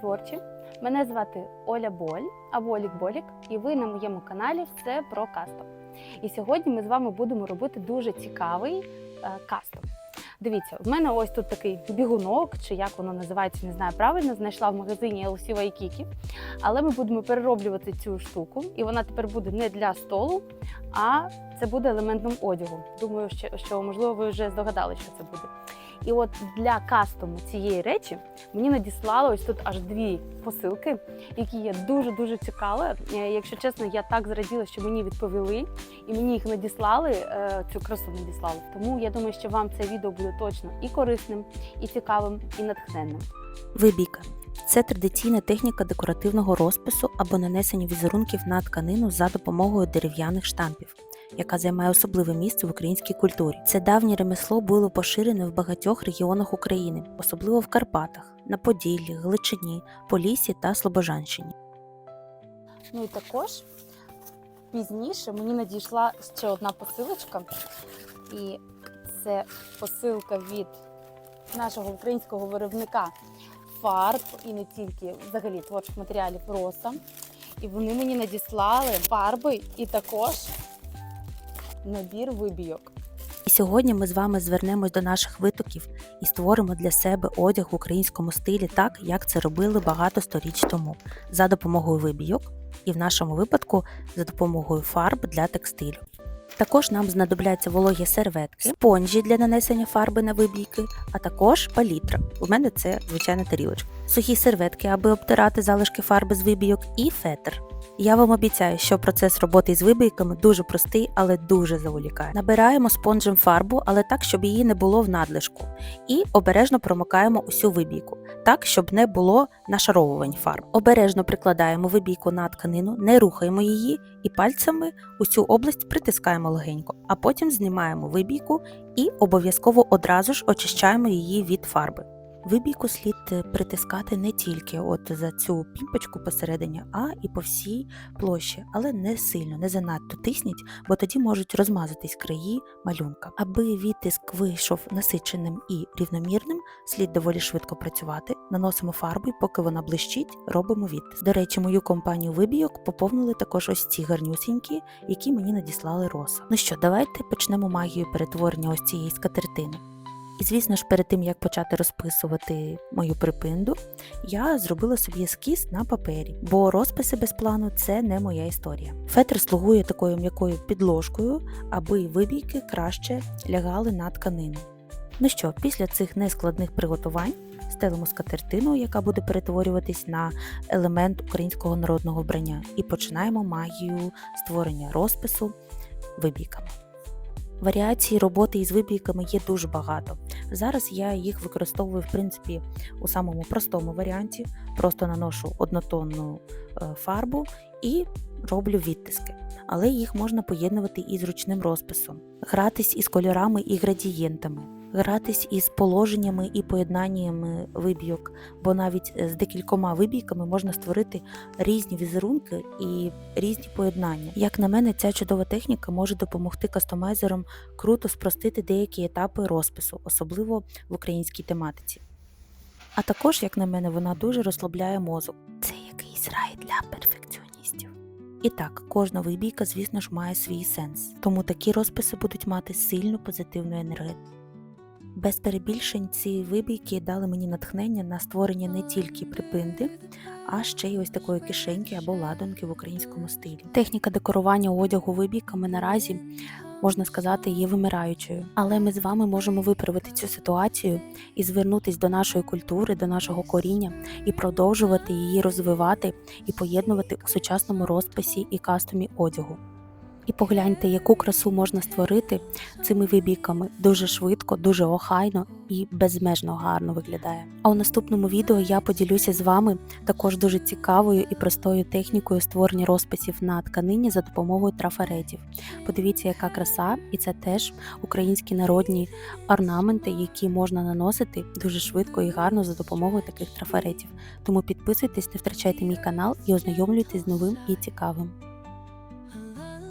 творчі. Мене звати Оля Боль або Олік Болік, і ви на моєму каналі все про кастом. І сьогодні ми з вами будемо робити дуже цікавий е, кастом. Дивіться, в мене ось тут такий бігунок, чи як воно називається, не знаю правильно, знайшла в магазині LC Waikiki. Але ми будемо перероблювати цю штуку, і вона тепер буде не для столу, а це буде елементом одягу. Думаю, що можливо ви вже здогадали, що це буде. І от для кастому цієї речі мені надіслали ось тут аж дві посилки, які є дуже дуже цікаві. Е, Якщо чесно, я так зраділа, що мені відповіли, і мені їх надіслали. е, Цю красу надіслали. Тому я думаю, що вам це відео буде точно і корисним, і цікавим, і натхненним. Вибіка це традиційна техніка декоративного розпису або нанесення візерунків на тканину за допомогою дерев'яних штампів, яка займає особливе місце в українській культурі. Це давнє ремесло було поширене в багатьох регіонах України, особливо в Карпатах, на Поділлі, Гличині, Поліссі та Слобожанщині. Ну і також пізніше мені надійшла ще одна посилочка, і це посилка від нашого українського виробника фарб і не тільки взагалі творчих матеріалів роса. І вони мені надіслали фарби і також набір вибійок. І сьогодні ми з вами звернемось до наших витоків і створимо для себе одяг в українському стилі так, як це робили багато сторіч тому, за допомогою вибійок, і в нашому випадку за допомогою фарб для текстилю. Також нам знадобляться вологі серветки, спонжі для нанесення фарби на вибійки, а також палітра. У мене це звичайна тарілочка. Сухі серветки, аби обтирати залишки фарби з вибійок, і фетр. Я вам обіцяю, що процес роботи з вибійками дуже простий, але дуже заволікає. Набираємо спонжем фарбу, але так, щоб її не було в надлишку, і обережно промикаємо усю вибійку, так, щоб не було нашаровувань фарб. Обережно прикладаємо вибійку на тканину, не рухаємо її і пальцями усю область притискаємо легенько, а потім знімаємо вибійку і обов'язково одразу ж очищаємо її від фарби. Вибійку слід е, притискати не тільки от за цю пімпочку посередині, а і по всій площі, але не сильно, не занадто тисніть, бо тоді можуть розмазатись краї малюнка. Аби відтиск вийшов насиченим і рівномірним, слід доволі швидко працювати. Наносимо фарбу, і поки вона блищить, робимо відтиск. До речі, мою компанію вибійок поповнили також ось ці гарнюсінькі, які мені надіслали роса. Ну що, давайте почнемо магію перетворення ось цієї скатертини. І звісно ж, перед тим як почати розписувати мою припинду, я зробила собі ескіз на папері, бо розписи без плану це не моя історія. Фетр слугує такою м'якою підложкою, аби вибійки краще лягали на тканину. Ну що, після цих нескладних приготувань стелимо скатертину, яка буде перетворюватись на елемент українського народного вбрання, і починаємо магію створення розпису вибійками. Варіацій роботи із вибійками є дуже багато. Зараз я їх використовую в принципі у самому простому варіанті. Просто наношу однотонну е, фарбу і роблю відтиски. Але їх можна поєднувати із ручним розписом, гратись із кольорами і градієнтами, гратись із положеннями і поєднаннями вибійок, бо навіть з декількома вибійками можна створити різні візерунки і різні поєднання. Як на мене, ця чудова техніка може допомогти кастомайзерам круто спростити деякі етапи розпису, особливо в українській тематиці. А також, як на мене, вона дуже розслабляє мозок. Це якийсь рай для перфекціоністів. І так, кожна вибійка, звісно ж, має свій сенс, тому такі розписи будуть мати сильну позитивну енергетику. Без перебільшень ці вибійки дали мені натхнення на створення не тільки припинди, а ще й ось такої кишеньки або ладонки в українському стилі. Техніка декорування одягу вибійками наразі можна сказати є вимираючою, але ми з вами можемо виправити цю ситуацію і звернутись до нашої культури, до нашого коріння і продовжувати її розвивати і поєднувати у сучасному розписі і кастомі одягу. І погляньте, яку красу можна створити цими вибійками дуже швидко, дуже охайно і безмежно гарно виглядає. А у наступному відео я поділюся з вами також дуже цікавою і простою технікою створення розписів на тканині за допомогою трафаретів. Подивіться, яка краса, і це теж українські народні орнаменти, які можна наносити дуже швидко і гарно за допомогою таких трафаретів. Тому підписуйтесь, не втрачайте мій канал і ознайомлюйтесь з новим і цікавим.